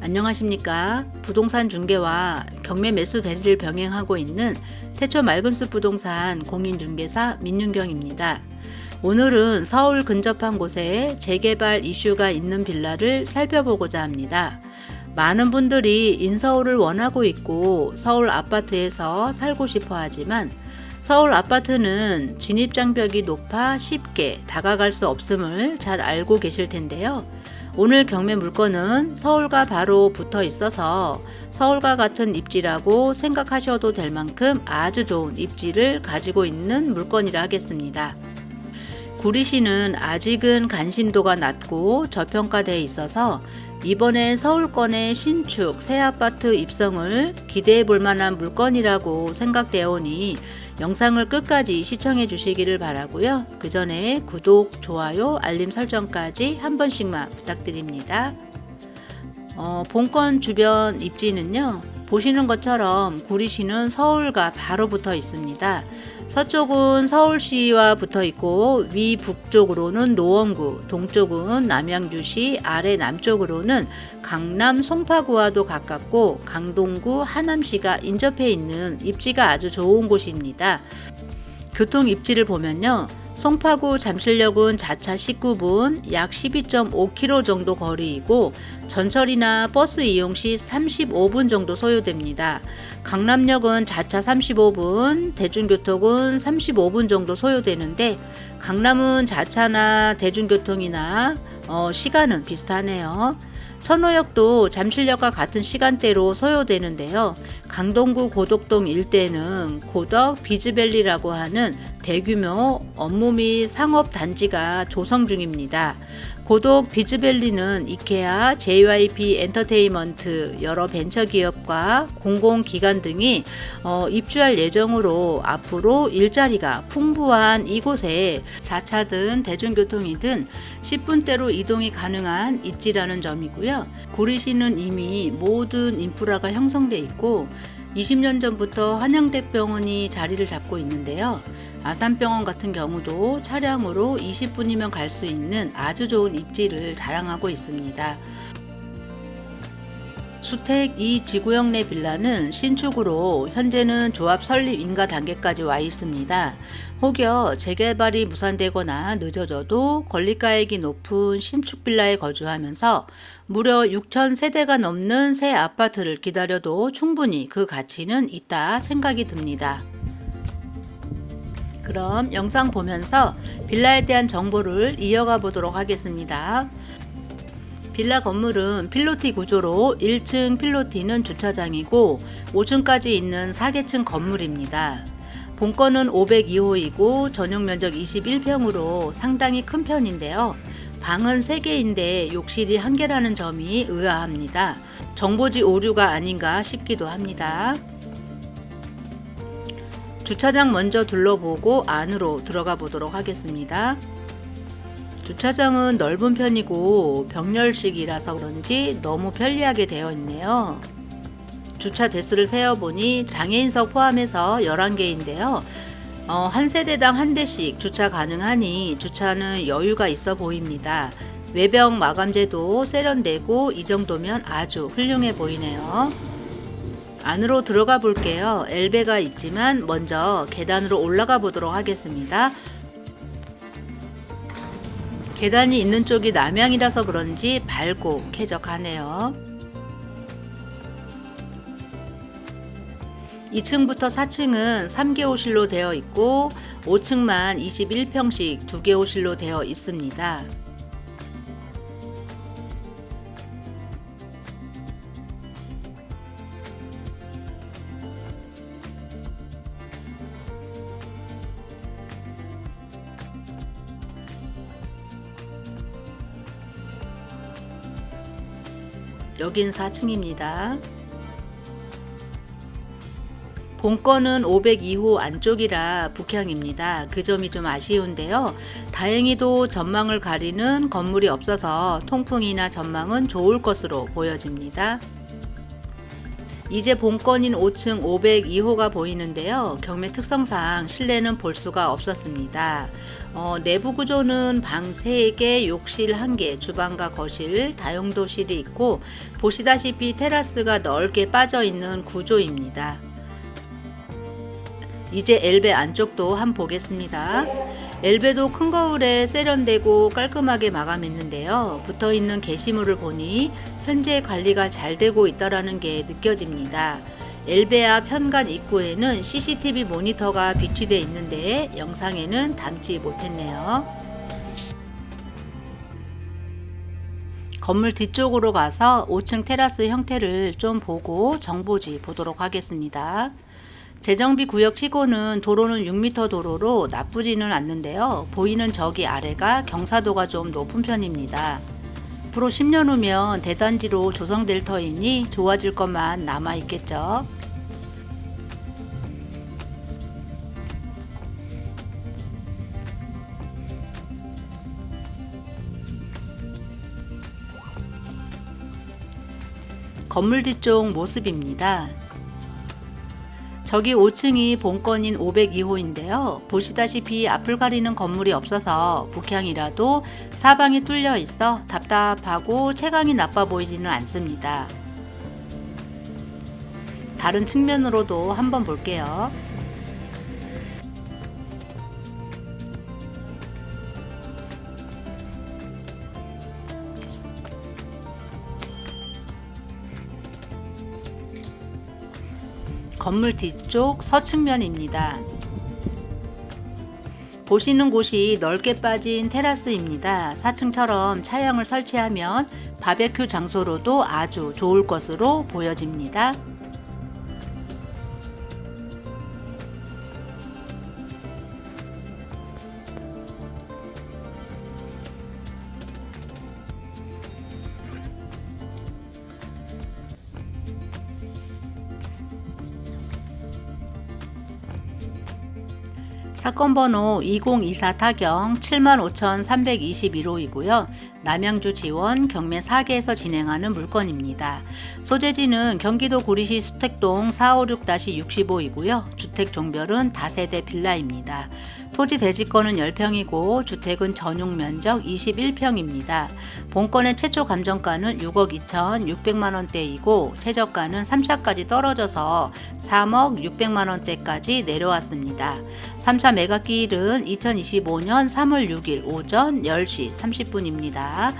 안녕하십니까. 부동산 중개와 경매 매수 대리를 병행하고 있는 태초 맑은숲 부동산 공인중개사 민윤경입니다. 오늘은 서울 근접한 곳에 재개발 이슈가 있는 빌라를 살펴보고자 합니다. 많은 분들이 인서울을 원하고 있고 서울 아파트에서 살고 싶어 하지만 서울 아파트는 진입장벽이 높아 쉽게 다가갈 수 없음을 잘 알고 계실 텐데요. 오늘 경매 물건은 서울과 바로 붙어 있어서 서울과 같은 입지라고 생각하셔도 될 만큼 아주 좋은 입지를 가지고 있는 물건이라 하겠습니다. 구리시는 아직은 관심도가 낮고 저평가되어 있어서 이번에 서울권의 신축 새 아파트 입성을 기대해 볼 만한 물건이라고 생각되어 오니 영상을 끝까지 시청해 주시기를 바라고요. 그 전에 구독, 좋아요, 알림 설정까지 한 번씩만 부탁드립니다. 어, 본권 주변 입지는요. 보시는 것처럼 구리시는 서울과 바로 붙어 있습니다. 서쪽은 서울시와 붙어 있고 위 북쪽으로는 노원구, 동쪽은 남양주시, 아래 남쪽으로는 강남 송파구와도 가깝고 강동구 하남시가 인접해 있는 입지가 아주 좋은 곳입니다. 교통 입지를 보면요. 송파구 잠실역은 자차 19분 약 12.5km 정도 거리이고 전철이나 버스 이용 시 35분 정도 소요됩니다. 강남역은 자차 35분, 대중교통은 35분 정도 소요되는데 강남은 자차나 대중교통이나 어, 시간은 비슷하네요. 천호역도 잠실역과 같은 시간대로 소요되는데요. 강동구 고덕동 일대는 고덕 비즈밸리라고 하는 대규모 업무 및 상업 단지가 조성 중입니다. 고독 비즈밸리는 이케아, JYP 엔터테인먼트, 여러 벤처기업과 공공기관 등이 어, 입주할 예정으로 앞으로 일자리가 풍부한 이곳에 자차든 대중교통이든 10분대로 이동이 가능한 입지라는 점이고요. 구리시는 이미 모든 인프라가 형성돼 있고 20년 전부터 한양대병원이 자리를 잡고 있는데요. 아산병원 같은 경우도 차량으로 20분이면 갈 수 있는 아주 좋은 입지를 자랑하고 있습니다. 주택 이 지구형 내 빌라는 신축으로 현재는 조합 설립 인가 단계까지 와 있습니다. 혹여 재개발이 무산되거나 늦어져도 권리가액이 높은 신축 빌라에 거주하면서 무려 6천 세대가 넘는 새 아파트를 기다려도 충분히 그 가치는 있다 생각이 듭니다. 그럼 영상 보면서 빌라에 대한 정보를 이어가 보도록 하겠습니다. 빌라 건물은 필로티 구조로 1층 필로티는 주차장이고 5층까지 있는 4개층 건물입니다. 본건은 502호이고 전용 면적 21평으로 상당히 큰 편인데요. 방은 3개인데 욕실이 1개라는 점이 의아합니다. 정보지 오류가 아닌가 싶기도 합니다. 주차장 먼저 둘러보고 안으로 들어가 보도록 하겠습니다. 주차장은 넓은 편이고 병렬식이라서 그런지 너무 편리하게 되어 있네요. 주차 대수를 세어보니 장애인석 포함해서 11개인데요. 어, 한 세대당 한 대씩 주차 가능하니 주차는 여유가 있어 보입니다. 외벽 마감재도 세련되고 이 정도면 아주 훌륭해 보이네요. 안으로 들어가 볼게요. 엘베가 있지만 먼저 계단으로 올라가 보도록 하겠습니다. 계단이 있는 쪽이 남향이라서 그런지 밝고 쾌적하네요. 2층부터 4층은 3개 호실로 되어 있고 5층만 21평씩 2개 호실로 되어 있습니다. 여긴 4층입니다. 본건은 502호 안쪽이라 북향입니다. 그 점이 좀 아쉬운데요. 다행히도 전망을 가리는 건물이 없어서 통풍이나 전망은 좋을 것으로 보여집니다. 이제 본건인 5층 502호가 보이는데요. 경매 특성상 실내는 볼 수가 없었습니다. 어, 내부 구조는 방 3개, 욕실 1개, 주방과 거실, 다용도실이 있고 보시다시피 테라스가 넓게 빠져 있는 구조입니다. 이제 엘베 안쪽도 한번 보겠습니다. 엘베도 큰 거울에 세련되고 깔끔하게 마감했는데요. 붙어 있는 게시물을 보니 현재 관리가 잘 되고 있다라는 게 느껴집니다. 엘베 앞 현관 입구에는 CCTV 모니터가 비치되어 있는데 영상에는 담지 못했네요. 건물 뒤쪽으로 가서 5층 테라스 형태를 좀 보고 정보지 보도록 하겠습니다. 재정비 구역 치고는 도로는 6m 도로로 나쁘지는 않는데요. 보이는 저기 아래가 경사도가 좀 높은 편입니다. 앞으로 10년 후면 대단지로 조성될 터이니 좋아질 것만 남아 있겠죠. 건물 뒤쪽 모습입니다. 저기 5층이 본건인 502호인데요. 보시다시피 앞을 가리는 건물이 없어서 북향이라도 사방이 뚫려 있어 답답하고 체감이 나빠 보이지는 않습니다. 다른 측면으로도 한번 볼게요. 건물 뒤쪽 서측면입니다. 보시는 곳이 넓게 빠진 테라스입니다. 4층처럼 차량을 설치하면 바베큐 장소로도 아주 좋을 것으로 보여집니다. 사건 번호 2024 타경 75,321호이고요. 남양주 지원 경매 4개에서 진행하는 물건입니다. 소재지는 경기도 구리시 수택동 456-65이고요. 주택 종별은 다세대 빌라입니다. 토지 대지권은 10평이고 주택은 전용 면적 21평입니다. 본건의 최초 감정가는 6억 2천 6백만 원대이고 최저가는 3차까지 떨어져서 3억 6백만 원대까지 내려왔습니다. 3차 매각기일은 2025년 3월 6일 오전 10시 30분입니다.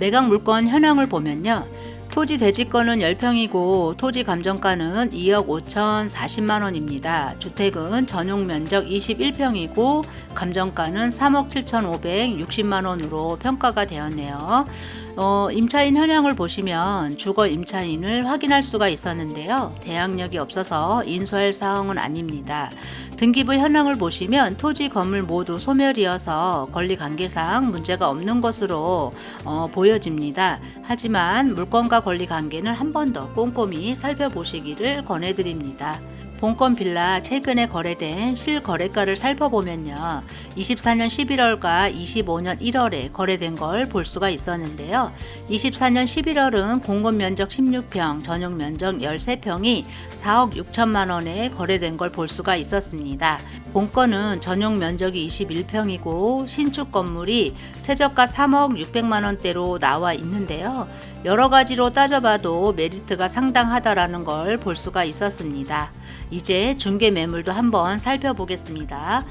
매각 물건 현황을 보면요. 토지 대지권은 10평이고 토지 감정가는 2억 5천 40만 원입니다. 주택은 전용 면적 21평이고 감정가는 3억 7천 560만 원으로 평가가 되었네요. 어, 임차인 현황을 보시면 주거 임차인을 확인할 수가 있었는데요. 대항력이 없어서 인수할 사항은 아닙니다. 등기부 현황을 보시면 토지 건물 모두 소멸이어서 권리 관계상 문제가 없는 것으로 어, 보여집니다. 하지만 물건과 권리 관계는 한 번 더 꼼꼼히 살펴보시기를 권해드립니다. 본건 빌라 최근에 거래된 실거래가를 살펴보면요. 24년 11월과 25년 1월에 거래된 걸 볼 수가 있었는데요. 24년 11월은 공급 면적 16평, 전용 면적 13평이 4억 6천만 원에 거래된 걸 볼 수가 있었습니다. 본건은 전용 면적이 21평이고 신축 건물이 최저가 3억 6백만 원대로 나와 있는데요. 여러 가지로 따져봐도 메리트가 상당하다라는 걸 볼 수가 있었습니다. 이제 중개 매물도 한번 살펴보겠습니다.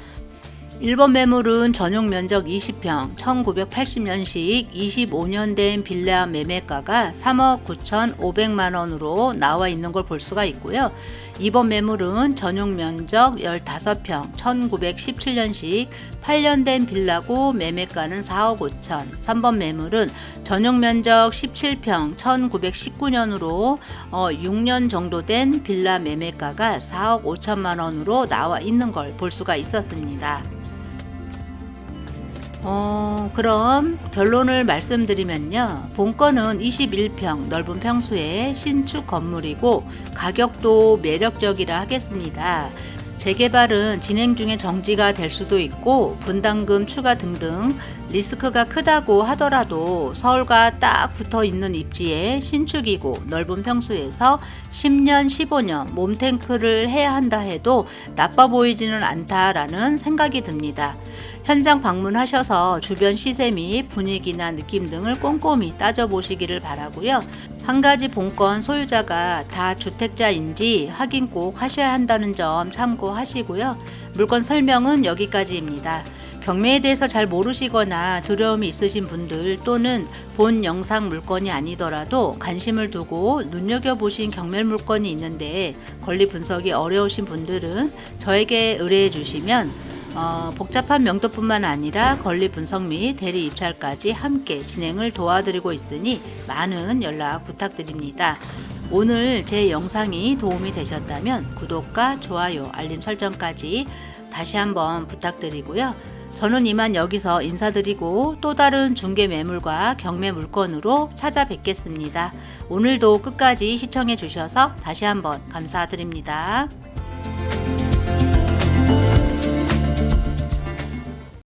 1번 매물은 전용 면적 20평, 1980년식 25년 된 빌라 매매가가 3억 9,500만 원으로 나와 있는 걸 볼 수가 있고요. 2번 매물은 전용 면적 15평, 1917년식 8년 된 빌라고 매매가는 4억 5천. 3번 매물은 전용 면적 17평, 1919년으로 어, 6년 정도 된 빌라 매매가가 4억 5천만 원으로 나와 있는 걸 볼 수가 있었습니다. 어, 그럼 결론을 말씀드리면요. 본건은 21평 넓은 평수의 신축 건물이고 가격도 매력적이라 하겠습니다. 재개발은 진행 중에 정지가 될 수도 있고 분담금 추가 등등 리스크가 크다고 하더라도 서울과 딱 붙어 있는 입지에 신축이고 넓은 평수에서 10년, 15년 몸탱크를 해야 한다 해도 나빠 보이지는 않다라는 생각이 듭니다. 현장 방문하셔서 주변 시세 및 분위기나 느낌 등을 꼼꼼히 따져보시기를 바라고요. 한 가지 본건 소유자가 다 주택자인지 확인 꼭 하셔야 한다는 점 참고하시고요. 물건 설명은 여기까지입니다. 경매에 대해서 잘 모르시거나 두려움이 있으신 분들 또는 본 영상 물건이 아니더라도 관심을 두고 눈여겨보신 경매 물건이 있는데 권리 분석이 어려우신 분들은 저에게 의뢰해 주시면 어, 복잡한 명도뿐만 아니라 권리 분석 및 대리 입찰까지 함께 진행을 도와드리고 있으니 많은 연락 부탁드립니다. 오늘 제 영상이 도움이 되셨다면 구독과 좋아요, 알림 설정까지 다시 한번 부탁드리고요. 저는 이만 여기서 인사드리고 또 다른 중개 매물과 경매 물건으로 찾아뵙겠습니다. 오늘도 끝까지 시청해 주셔서 다시 한번 감사드립니다.